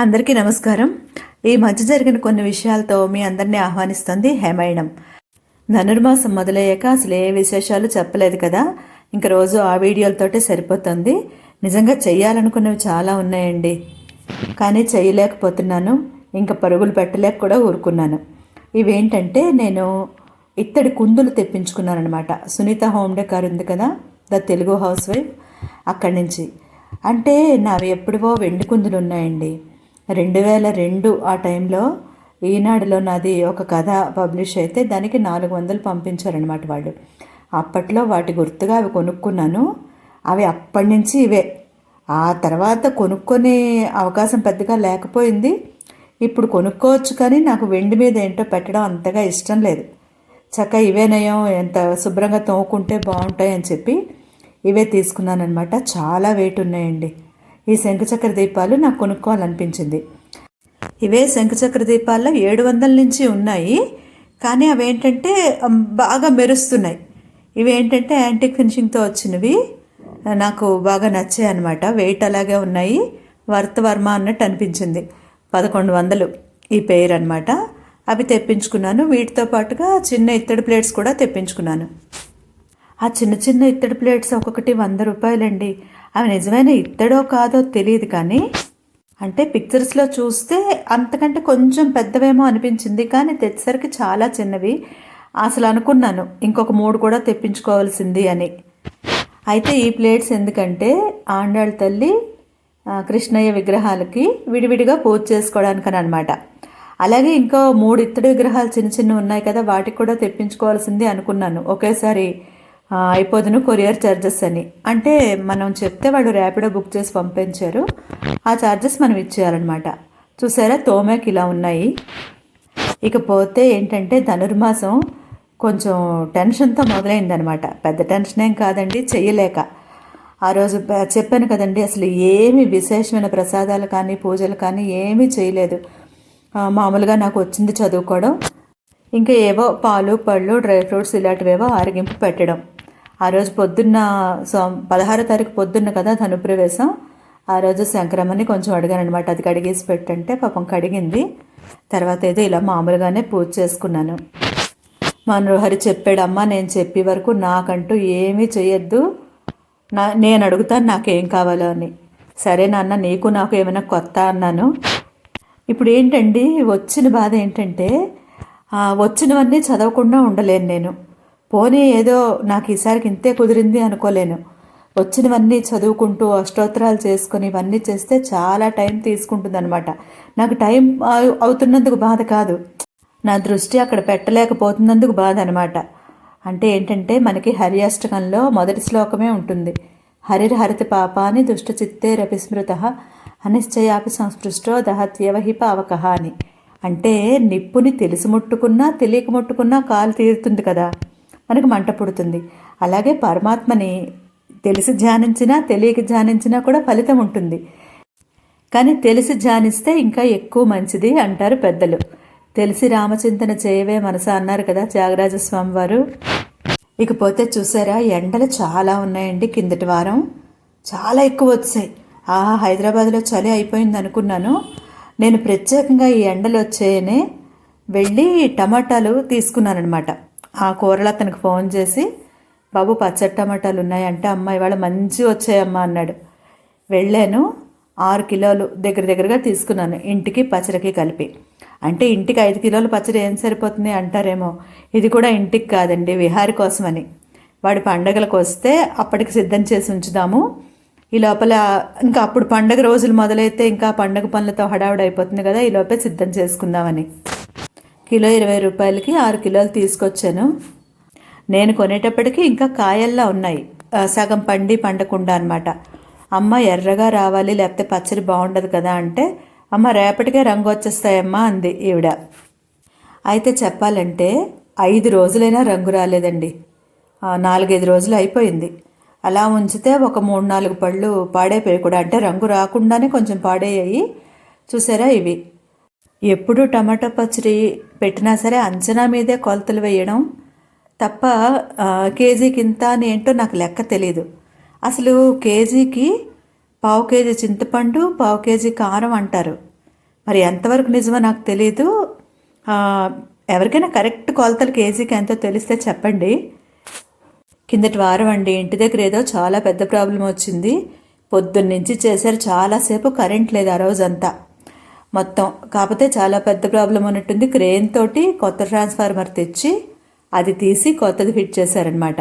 అందరికీ నమస్కారం. ఈ మధ్య జరిగిన కొన్ని విషయాలతో మీ అందరినీ ఆహ్వానిస్తుంది హేమాయణం ధనుర్మాసం మొదలయ్యాక అసలు ఏ విశేషాలు చెప్పలేదు కదా? ఇంక రోజు ఆ వీడియోలతోటే సరిపోతుంది. నిజంగా చెయ్యాలనుకున్నవి చాలా ఉన్నాయండి. కానీ చేయలేకపోతున్నాను ఇంకా పరుగులు పెట్టలేక కూడా ఊరుకున్నాను. ఇవేంటంటే నేను ఇత్తడి కుందులు తెప్పించుకున్నానమాట సునీత హోమ్ డెకార్ ఉంది కదా? The Telugu housewife. అక్కడి నుంచి. అంటే నావి ఎప్పుడివో వెండి కుందులు ఉన్నాయండి. రెండు వేల రెండు ఆ టైంలో ఈనాడులో నాది ఒక కథ పబ్లిష్ అయితే దానికి నాలుగు వందలు పంపించారనమాట వాళ్ళు. అప్పట్లో వాటి గుర్తుగా అవి కొనుక్కున్నాను. అవి అప్పటి నుంచి ఇవే. ఆ తర్వాత కొనుక్కొనే అవకాశం పెద్దగా లేకపోయింది. ఇప్పుడు కొనుక్కోవచ్చు కానీ నాకు వెండి మీద ఏంటో పెట్టడం అంతగా ఇష్టం లేదు. చక్క ఇవేనయం ఎంత శుభ్రంగా తోముకుంటే బాగుంటాయి అని చెప్పి ఇవే తీసుకున్నాను అనమాట చాలా వెయిట్ ఉన్నాయండి. ఈ శంఖచక్ర దీపాలు నాకు కొనుక్కోవాలనిపించింది. ఇవే శంఖచక్ర దీపాల్లో ఏడు వందల నుంచి ఉన్నాయి. కానీ అవేంటంటే ఏంటంటే బాగా మెరుస్తున్నాయి. ఇవేంటంటే యాంటిక్ ఫినిషింగ్తో వచ్చినవి. నాకు బాగా నచ్చాయి అనమాట వెయిట్ అలాగే ఉన్నాయి. వర్త్ వర్మ అన్నట్టు అనిపించింది. పదకొండు వందలు ఈ పేరు అనమాట అవి తెప్పించుకున్నాను. వీటితో పాటుగా చిన్న ఇత్తడి ప్లేట్స్ కూడా తెప్పించుకున్నాను. ఆ చిన్న చిన్న ఇత్తడి ప్లేట్స్ ఒక్కొక్కటి వంద రూపాయలండి. అవి నిజమైన ఇత్తడో కాదో తెలియదు కానీ అంటే పిక్చర్స్లో చూస్తే అంతకంటే కొంచెం పెద్దవేమో అనిపించింది కానీ తెచ్చేసరికి చాలా చిన్నవి. అసలు అనుకున్నాను ఇంకొక మూడు కూడా తెప్పించుకోవాల్సింది అని. అయితే ఈ ప్లేట్స్ ఎందుకంటే ఆండాళ్ళ తల్లి కృష్ణయ్య విగ్రహాలకి విడివిడిగా పూజ చేసుకోవడానికని అనమాట అలాగే ఇంకో మూడు ఇత్తడి విగ్రహాలు చిన్న చిన్న ఉన్నాయి కదా వాటికి కూడా తెప్పించుకోవాల్సింది అనుకున్నాను. ఒకేసారి అయిపోదును కొరియర్ ఛార్జెస్ అని. అంటే మనం చెప్తే వాడు ర్యాపిడో బుక్ చేసి పంపించారు. ఆ ఛార్జెస్ మనం ఇచ్చేయాలన్నమాట. చూసారా? తోమేకి ఇలా ఉన్నాయి. ఇకపోతే ఏంటంటే ధనుర్మాసం కొంచెం టెన్షన్తో మొదలైందనమాట పెద్ద టెన్షన్ ఏం కాదండి చెయ్యలేక. ఆ రోజు చెప్పాను కదండి అసలు ఏమి విశేషమైన ప్రసాదాలు కానీ పూజలు కానీ ఏమీ చేయలేదు మామూలుగా నాకు వచ్చింది చదువుకోవడం. ఇంకా ఏవో పాలు పళ్ళు డ్రై ఫ్రూట్స్ ఇలాంటివేవో ఆరగింపు పెట్టడం. ఆ రోజు పొద్దున్న సో పదహారో తారీఖు పొద్దున్న కదా ధనుప్రవేశం. ఆ రోజు శంకరమ్మని కొంచెం అడిగాను అనమాట అది కడిగేసి పెట్టంటే పాపం కడిగింది. తర్వాత ఏదో ఇలా మామూలుగానే పూజ చేసుకున్నాను. మనోహరి చెప్పాడు అమ్మ నేను చెప్పే వరకు నాకంటూ ఏమీ చేయొద్దు. నా నేను అడుగుతాను నాకేం కావాలో అని. సరే నాన్న నీకు నాకు ఏమైనా కొత్త అన్నాను. ఇప్పుడు ఏంటండి వచ్చిన బాధ ఏంటంటే వచ్చినవన్నీ చదవకుండా ఉండలేను నేను. పోనీ ఏదో నాకు ఈసారికి ఇంతే కుదిరింది అనుకోలేను. వచ్చినవన్నీ చదువుకుంటూ అష్టోత్తరాలు చేసుకొని ఇవన్నీ చేస్తే చాలా టైం తీసుకుంటుందన్నమాట. నాకు టైం అవుతున్నందుకు బాధ కాదు. నా దృష్టి అక్కడ పెట్టలేకపోతున్నందుకు బాధ అనమాట అంటే ఏంటంటే మనకి హరి అష్టకంలో మొదటి శ్లోకమే ఉంటుంది. హరిర్ హరిత పాపాని దుష్ట చిత్తే రపిస్మృత అనిశ్చయాపి సంస్పృష్టో దహత్యవహి పావకః అని. అంటే నిప్పుని తెలిసి ముట్టుకున్నా తెలియక ముట్టుకున్నా కాలు తీరుతుంది కదా. మనకు మంట పుడుతుంది. అలాగే పరమాత్మని తెలిసి ధ్యానించినా తెలియక ధ్యానించినా కూడా ఫలితం ఉంటుంది. కానీ తెలిసి ధ్యానిస్తే ఇంకా ఎక్కువ మంచిది అంటారు పెద్దలు. తెలిసి రామచింతన చేయవే మనస అన్నారు కదా త్యాగరాజ స్వామి వారు. ఇకపోతే చూసారా ఎండలు చాలా ఉన్నాయండి కిందటి వారం. చాలా ఎక్కువ వచ్చాయి. ఆ హైదరాబాద్లో చలి అయిపోయింది అనుకున్నాను. నేను ప్రత్యేకంగా ఈ ఎండలు వచ్చాయనే వెళ్ళి టమాటాలు తీసుకున్నానమాట ఆ కూరలు అతనికి ఫోన్ చేసి బాబు పచ్చడి టమాటాలు ఉన్నాయంటే అమ్మ ఇవాళ మంచి వచ్చాయమ్మా అన్నాడు. వెళ్ళాను ఆరు కిలోలు దగ్గర దగ్గరగా తీసుకున్నాను ఇంటికి పచ్చడికి కలిపి. అంటే ఇంటికి ఐదు కిలోల పచ్చడి ఏం సరిపోతుంది అంటారేమో ఇది కూడా ఇంటికి కాదండి విహారి కోసమని. వాడి పండగలకు వస్తే అప్పటికి సిద్ధం చేసి ఉంచుదాము. ఈ లోపల ఇంకా అప్పుడు పండగ రోజులు మొదలైతే ఇంకా పండగ పనులతో హడావుడి అయిపోతుంది కదా ఈ లోపే సిద్ధం చేసుకుందామని. కిలో ఇరవై రూపాయలకి ఆరు కిలోలు తీసుకొచ్చాను. నేను కొనేటప్పటికి ఇంకా కాయల్లా ఉన్నాయి. సగం పండి పండకుండా అనమాట అమ్మ ఎర్రగా రావాలి లేకపోతే పచ్చడి బాగుండదు కదా అంటే అమ్మ రేపటికే రంగు వచ్చేస్తాయమ్మా అంది ఈవిడ. అయితే చెప్పాలంటే ఐదు రోజులైనా రంగు రాలేదండి. నాలుగైదు రోజులు అయిపోయింది. అలా ఉంచితే ఒక మూడు నాలుగు పళ్ళు పాడైపోయి కూడా. అంటే రంగు రాకుండానే కొంచెం పాడయ్యాయి. చూసారా ఇవి? ఎప్పుడు టమాటా పచ్చడి పెట్టినా సరే అంచనా మీదే కొలతలు వేయడం తప్ప కేజీకి ఇంత అని ఏంటో నాకు లెక్క తెలియదు అసలు కేజీకి పావు కేజీ చింతపండు పావు కేజీ కారం అంటారు. మరి ఎంతవరకు నిజమో నాకు తెలియదు ఎవరికైనా కరెక్ట్ కొలతలు కేజీకి ఎంతో తెలిస్తే చెప్పండి. కిందటి వారం అండి ఇంటి దగ్గర ఏదో చాలా పెద్ద ప్రాబ్లం వచ్చింది పొద్దున్నుంచి చేశారు చాలాసేపు కరెంట్ లేదు ఆ రోజంతా. మొత్తం. కాకపోతే చాలా పెద్ద ప్రాబ్లం ఉన్నట్టుంది క్రేన్ తోటి కొత్త ట్రాన్స్ఫార్మర్ తెచ్చి అది తీసి కొత్తది ఫిట్ చేశారనమాట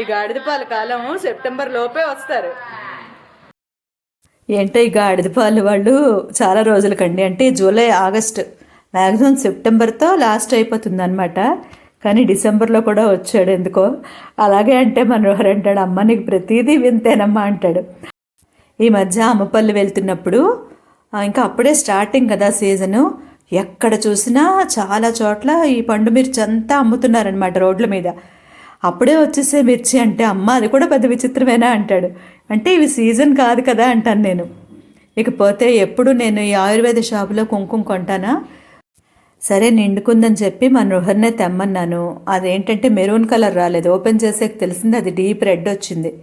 ఈ గాడిద పాల కాలం సెప్టెంబర్ లోపే వస్తారు. ఏంటో ఈ గాడిద పాలు వాళ్ళు చాలా రోజులకండి అంటే జూలై ఆగస్ట్ మ్యాక్సిమం సెప్టెంబర్తో లాస్ట్ అయిపోతుంది అనమాట కానీ డిసెంబర్లో కూడా వచ్చాడు ఎందుకో. అలాగే అంటే మనోహర్ అంటాడు అమ్మ నీకు ప్రతిదీ వింతేనమ్మా అంటాడు. ఈ మధ్య అమ్మపల్లి వెళ్తున్నప్పుడు ఇంకా అప్పుడే స్టార్టింగ్ కదా సీజను ఎక్కడ చూసినా చాలా చోట్ల ఈ పండు మిర్చి అంతా అమ్ముతున్నారనమాట రోడ్ల మీద. అప్పుడే వచ్చేసే మిర్చి అంటే అమ్మ అది కూడా పెద్ద విచిత్రమేనా? అంటాడు. అంటే ఇవి సీజన్ కాదు కదా అంటాను నేను. ఇకపోతే ఎప్పుడు నేను ఈ ఆయుర్వేద షాపులో కుంకుమ కొంటానా? సరే నిండుకుందని చెప్పి మన రుహర్నే తెమ్మన్నాను. అదేంటంటే మెరూన్ కలర్ రాలేదు. ఓపెన్ చేసాక తెలిసింది అది డీప్ రెడ్ వచ్చింది.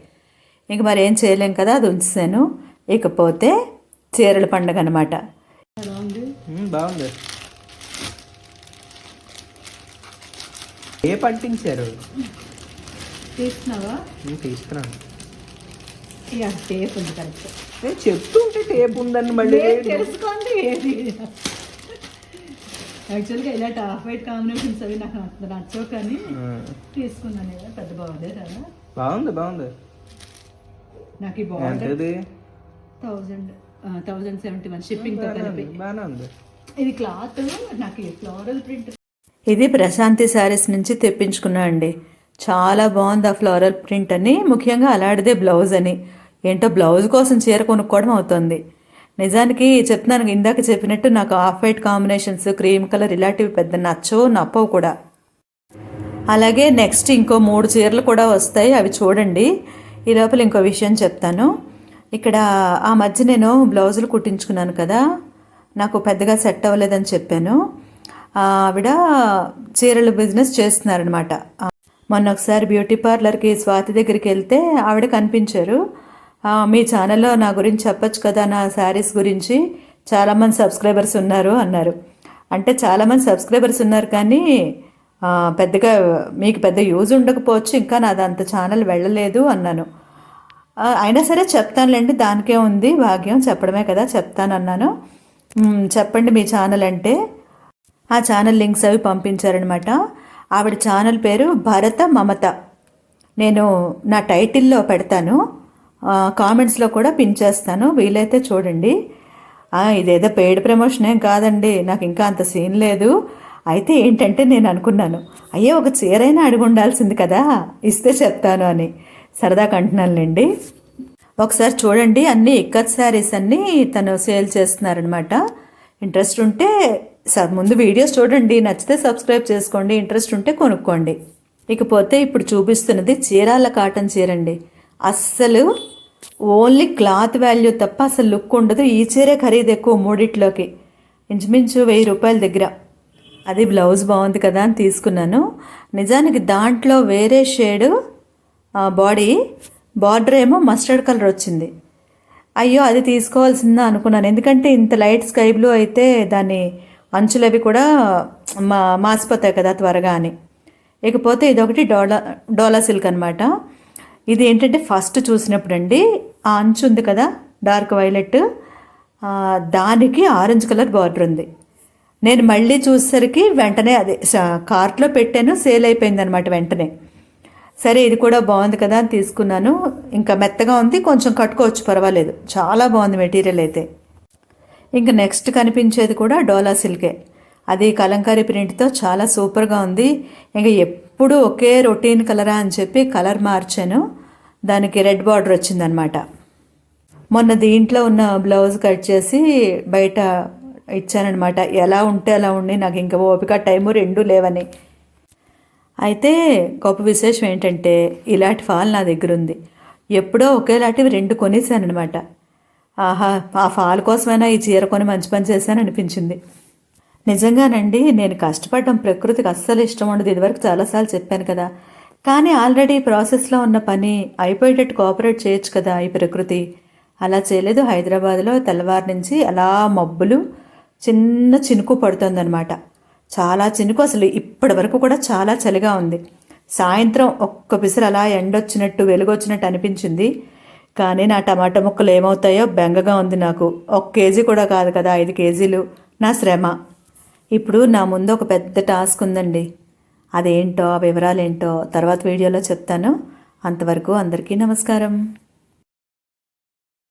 ఇంక మరి ఏం చేయలేం కదా అది ఉంచాను ఇకపోతే చీరల పండగ అనమాట బాగుంది. ఏ పట్టించారు తీసుకున్నావా మ్మ్, తీసుకున్నాను టేప్ ఉంది కరెక్ట్. నేను చెప్తుంటే టేప్ ఉందని మళ్ళీ తెలుసుకోండి ఏది. యాక్చువల్గా ఇలాంటి ఆఫ్ వైట్ కాంబినేషన్స్ అవి నాకు అంత నచ్చవు కానీ. తీసుకున్నాను కదా పెద్ద బాగుంది కదా. బాగుంది బాగుంది. నాకు ఈ ఎంతది? థౌజండ్. థౌజండ్ సెవెంటీ వన్ షిప్పింగ్తో కలిపి ఇది క్లాత్ నాకు ఫ్లోరల్ ప్రింట్. ఇది ప్రశాంతి శారీస్ నుంచి తెప్పించుకున్నా అండి. చాలా బాగుంది ఆ ఫ్లోరల్ ప్రింట్ అని. ముఖ్యంగా అలాంటిదే బ్లౌజ్ అని. ఏంటో బ్లౌజ్ కోసం చీర కొనుక్కోవడం అవుతుంది. నిజానికి చెప్తున్నాను ఇందాక చెప్పినట్టు నాకు off white combinations cream colour ఇలాంటివి పెద్ద నచ్చవు నప్పవు కూడా. అలాగే నెక్స్ట్ ఇంకో మూడు చీరలు కూడా వస్తాయి అవి చూడండి. ఈ లోపల ఇంకో విషయం చెప్తాను. ఇక్కడ ఆ మధ్య నేను బ్లౌజులు కుట్టించుకున్నాను కదా నాకు పెద్దగా సెట్ అవ్వలేదని చెప్పాను. ఆవిడ చీరల బిజినెస్ చేస్తున్నారనమాట మొన్న ఒకసారి బ్యూటీ పార్లర్కి స్వాతి దగ్గరికి వెళ్తే ఆవిడ కనిపించారు. మీ ఛానల్లో నా గురించి చెప్పచ్చు కదా నా శారీస్ గురించి. చాలామంది సబ్స్క్రైబర్స్ ఉన్నారు అన్నారు. అంటే చాలామంది సబ్స్క్రైబర్స్ ఉన్నారు కానీ పెద్దగా మీకు పెద్ద యూజ్ ఉండకపోవచ్చు. ఇంకా నాది అంత ఛానల్ వెళ్ళలేదు అన్నాను. అయినా సరే చెప్తానులేండి దానికే ఉంది భాగ్యం చెప్పడమే కదా చెప్తానన్నాను. అన్నాను చెప్పండి మీ ఛానల్ అంటే. ఆ ఛానల్ లింక్స్ అవి పంపించారనమాట ఆవిడ ఛానల్ పేరు భరత మమత. నేను నా టైటిల్లో పెడతాను. కామెంట్స్లో కూడా పిన్ చేస్తాను. వీలైతే చూడండి. ఇదేదో పెయిడ్ ప్రమోషన్ ఏం కాదండి నాకు ఇంకా అంత సీన్ లేదు. అయితే ఏంటంటే నేను అనుకున్నాను అయ్యే ఒక చీరైనా అడిగి ఉండాల్సింది కదా ఇస్తే చెప్తాను అని. సరదాగా అంటున్నానులేండి ఒకసారి చూడండి అన్ని ఇక్కత్ శారీస్ అన్నీ తను సేల్ చేస్తున్నారనమాట ఇంట్రెస్ట్ ఉంటే స- ముందు వీడియోస్ చూడండి నచ్చితే సబ్స్క్రైబ్ చేసుకోండి ఇంట్రెస్ట్ ఉంటే కొనుక్కోండి. ఇకపోతే ఇప్పుడు చూపిస్తున్నది చీరాల కాటన్ చీర అండి అస్సలు ఓన్లీ క్లాత్ వాల్యూ తప్ప అసలు లుక్ ఉండదు. ఈ చీరే ఖరీదు ఎక్కువ మూడిట్లోకి. ఇంచుమించు వెయ్యి రూపాయల దగ్గర. అది బ్లౌజ్ బాగుంది కదా అని తీసుకున్నాను. నిజానికి దాంట్లో వేరే షేడు బాడీ బార్డర్ ఏమో మస్టర్డ్ కలర్ వచ్చింది. అయ్యో అది తీసుకోవాల్సిందా అనుకున్నాను. ఎందుకంటే ఇంత లైట్ స్కై బ్లూ అయితే దాని అంచులవి కూడా మా మాసిపోతాయి కదా త్వరగా అని. ఇకపోతే ఇదొకటి డోలా డోలా సిల్క్ అనమాట ఇది ఏంటంటే ఫస్ట్ చూసినప్పుడు అండి ఆ అంచు ఉంది కదా డార్క్ వైలెట్ దానికి ఆరెంజ్ కలర్ బార్డర్ ఉంది. నేను మళ్ళీ చూసేసరికి వెంటనే అదే కార్ట్లో పెట్టాను సేల్ అయిపోయింది అనమాట వెంటనే. సరే ఇది కూడా బాగుంది కదా అని తీసుకున్నాను. ఇంకా మెత్తగా ఉంది కొంచెం కట్టుకోవచ్చు పర్వాలేదు. చాలా బాగుంది మెటీరియల్ అయితే. ఇంకా నెక్స్ట్ కనిపించేది కూడా డోలా సిల్కే. అది కలంకారీ ప్రింట్తో చాలా సూపర్గా ఉంది. ఇంకా ఎప్పుడు ఒకే రొటీన్ కలరా అని చెప్పి కలర్ మార్చాను. దానికి రెడ్ బార్డర్ వచ్చిందనమాట. మొన్న దీంట్లో ఉన్న బ్లౌజ్ కట్ చేసి బయట ఇచ్చానమాట ఎలా ఉంటే అలా ఉండి నాకు ఇంకా ఓపిక టైము రెండూ లేవని. అయితే గొప్ప విశేషం ఏంటంటే ఇలాంటి ఫాల్ నా దగ్గర ఉంది ఎప్పుడో ఒకేలాంటివి రెండు కొనేసానమాట ఆహా ఆ ఫాల్ కోసమైనా ఈ చీర కొని మంచి పని చేశాను అనిపించింది నిజంగానండి నేను కష్టపడడం ప్రకృతికి అస్సలు ఇష్టం ఉండదు. ఇదివరకు చాలాసార్లు చెప్పాను కదా. కానీ ఆల్రెడీ ప్రాసెస్లో ఉన్న పని అయిపోయేటట్టు కోఆపరేట్ చేయొచ్చు కదా ఈ ప్రకృతి. అలా చేయలేదు. హైదరాబాద్లో తెల్లవారు నుంచి అలా మబ్బులు చిన్న చినుకు పడుతుందన్నమాట. చాలా చినుకు అసలు. ఇప్పటి వరకు కూడా చాలా చలిగా ఉంది. సాయంత్రం ఒక్క పిసరు అలా ఎండొచ్చినట్టు వెలుగొచ్చినట్టు అనిపించింది. కానీ నా టమాటా ముక్కలు ఏమవుతాయో బెంగగా ఉంది నాకు. ఒక కేజీ కూడా కాదు కదా ఐదు కేజీలు. నా శ్రమ. ఇప్పుడు నా ముందు ఒక పెద్ద టాస్క్ ఉందండి. అదేంటో ఆ వివరాలు ఏంటో తర్వాత వీడియోలో చెప్తాను. అంతవరకు అందరికీ నమస్కారం.